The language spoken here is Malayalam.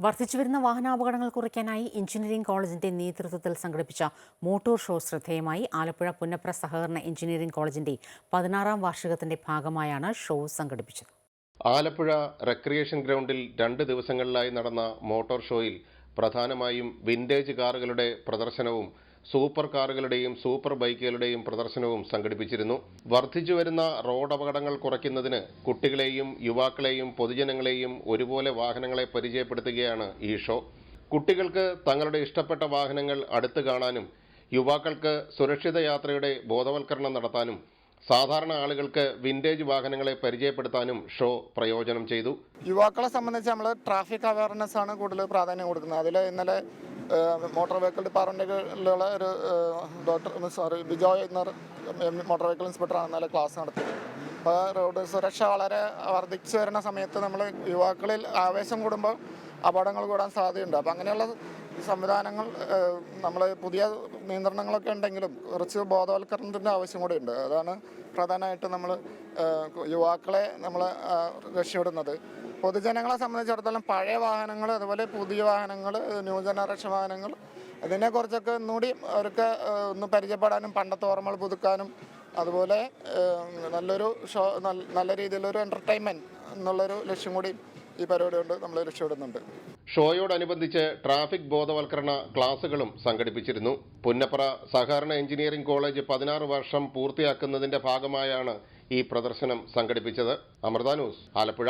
വർദ്ധിച്ചുവരുന്ന വാഹനാപകടങ്ങൾ കുറയ്ക്കാനായി എഞ്ചിനീയറിംഗ് കോളേജിന്റെ നേതൃത്വത്തിൽ സംഘടിപ്പിച്ച മോട്ടോർ ഷോ ശ്രദ്ധേയമായി. ആലപ്പുഴ പുന്നപ്ര സഹകരണ എഞ്ചിനീയറിംഗ് കോളേജിന്റെ പതിനാറാം വാർഷികത്തിന്റെ ഭാഗമായാണ് ഷോ സംഘടിപ്പിച്ചത്. ആലപ്പുഴ റെക്രിയേഷൻ ഗ്രൗണ്ടിൽ രണ്ട് ദിവസങ്ങളിലായി നടന്ന മോട്ടോർ ഷോയിൽ പ്രധാനമായും വിന്റേജ് കാറുകളുടെ പ്രദർശനവും സൂപ്പർ കാറുകളുടെയും സൂപ്പർ ബൈക്കുകളുടെയും പ്രദർശനവും സംഘടിപ്പിച്ചിരുന്നു. വർദ്ധിച്ചുവരുന്ന റോഡ് അപകടങ്ങൾ കുറയ്ക്കുന്നതിന് കുട്ടികളെയും യുവാക്കളെയും പൊതുജനങ്ങളെയും ഒരുപോലെ വാഹനങ്ങളെ പരിചയപ്പെടുത്തുകയാണ് ഈ ഷോ. കുട്ടികൾക്ക് തങ്ങളുടെ ഇഷ്ടപ്പെട്ട വാഹനങ്ങൾ അടുത്ത് കാണാനും യുവാക്കൾക്ക് സുരക്ഷിത യാത്രയുടെ ബോധവൽക്കരണം നടത്താനും സാധാരണ ആളുകൾക്ക് വിന്റേജ് വാഹനങ്ങളെ പരിചയപ്പെടുത്താനും ഷോ പ്രയോജനം ചെയ്തു. യുവാക്കളെ സംബന്ധിച്ച് നമ്മൾ ട്രാഫിക് അവയർനെസ് ആണ് കൂടുതൽ പ്രാധാന്യം കൊടുക്കുന്നത്. അതിൽ ഇന്നലെ മോട്ടോർ വെഹിക്കിൾ ഡിപ്പാർട്ട്മെന്റിലുള്ള ഒരു ഡോക്ടർ സോറി ബിജോയ് എന്ന മോട്ടോർ വെഹിക്കിൾ ഇൻസ്പെക്ടറാണ് നല്ല ക്ലാസ് നടത്തിയത്. അപ്പോൾ റോഡ് സുരക്ഷ വളരെ വർദ്ധിച്ചു വരുന്ന സമയത്ത് നമ്മൾ യുവാക്കളിൽ ആവേശം കൂടുമ്പോൾ അപകടങ്ങൾ കൂടാൻ സാധ്യതയുണ്ട്. അപ്പോൾ അങ്ങനെയുള്ള സംവിധാനങ്ങൾ നമ്മൾ പുതിയ നിയന്ത്രണങ്ങളൊക്കെ ഉണ്ടെങ്കിലും കുറച്ച് ബോധവൽക്കരണത്തിന്റെ ആവശ്യം കൂടി ഉണ്ട്. അതാണ് പ്രധാനമായിട്ട് നമ്മൾ യുവാക്കളെ നമ്മൾ രക്ഷപ്പെടുന്നത്. പൊതുജനങ്ങളെ സംബന്ധിച്ചിടത്തോളം പഴയ വാഹനങ്ങൾ അതുപോലെ പുതിയ വാഹനങ്ങൾ ന്യൂ ജനറേഷൻ വാഹനങ്ങൾ ഇതിനെക്കുറിച്ചൊക്കെ ഒന്നുകൂടി അവർക്ക് ഒന്ന് പരിചയപ്പെടാനും പണ്ടത്തെ ഓർമ്മകൾ പുതുക്കാനും അതുപോലെ നല്ലൊരു ഷോ നല്ല രീതിയിലൊരു എന്റർടൈൻമെന്റ് എന്നുള്ളൊരു ലക്ഷ്യം കൂടി ഈ പരിപാടി കൊണ്ട് നമ്മൾ രക്ഷപ്പെടുന്നുണ്ട്. ഷോയോടനുബന്ധിച്ച് ട്രാഫിക് ബോധവൽക്കരണ ക്ലാസുകളും സംഘടിപ്പിച്ചിരുന്നു. പുന്നപ്ര സഹകരണ എഞ്ചിനീയറിംഗ് കോളേജ് പതിനാറ് വർഷം പൂർത്തിയാക്കുന്നതിന്റെ ഭാഗമായാണ് ഈ പ്രദർശനം സംഘടിപ്പിച്ചത്. അമൃത ന്യൂസ് ആലപ്പുഴ.